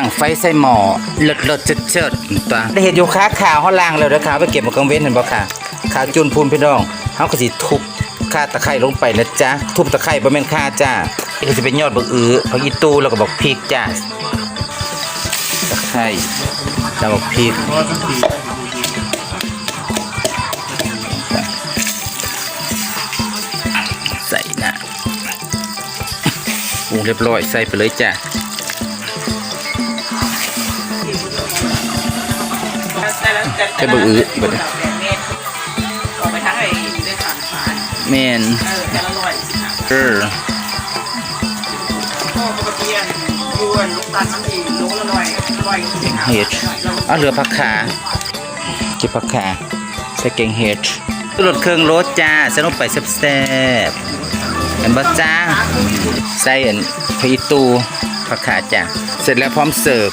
ตั้งไฟใส่หม้อเลิศเลิศเจิดเจิดตัวได้เห็นอยู่ค้าข่าวเขาล่างแล้วนะคะไปเก็บมากังเว้นเห็นบ่ค่ะข่าวจุนพูนพี่น้องเขาก็สิทุบข่าตะไคร้ลงไปนะจ๊ะทุบตะไคร้บ่แม่นข่าจ้าก็จะเป็นยอดบักอื้อผักอีตู้แล้วก็บักพริกจ้าตะไคร้แล้วบักพริกใส่นะปรุงเรียบร้อยใส่ไปเลยจ้า จะบึกอื้อเบิดออกไปทั้งไอ้ด้วยฝั่งฝาแม่นเออแต่ละร้อยสิค่ะเออพ่อปกติอะยวนลูกตาลน้ำดีลูกละร้อยร้อยสิค่ะเห็ดเอาเหลือผักขาเก็บผักขาใส่แกงเห็ดรสเครื่องรสจ้าใส่ลงไปแซ่บๆเห็นบ่จ้าใส่อันพริกตูผักขาจ้าเสร็จแล้วพร้อมเสิร์ฟ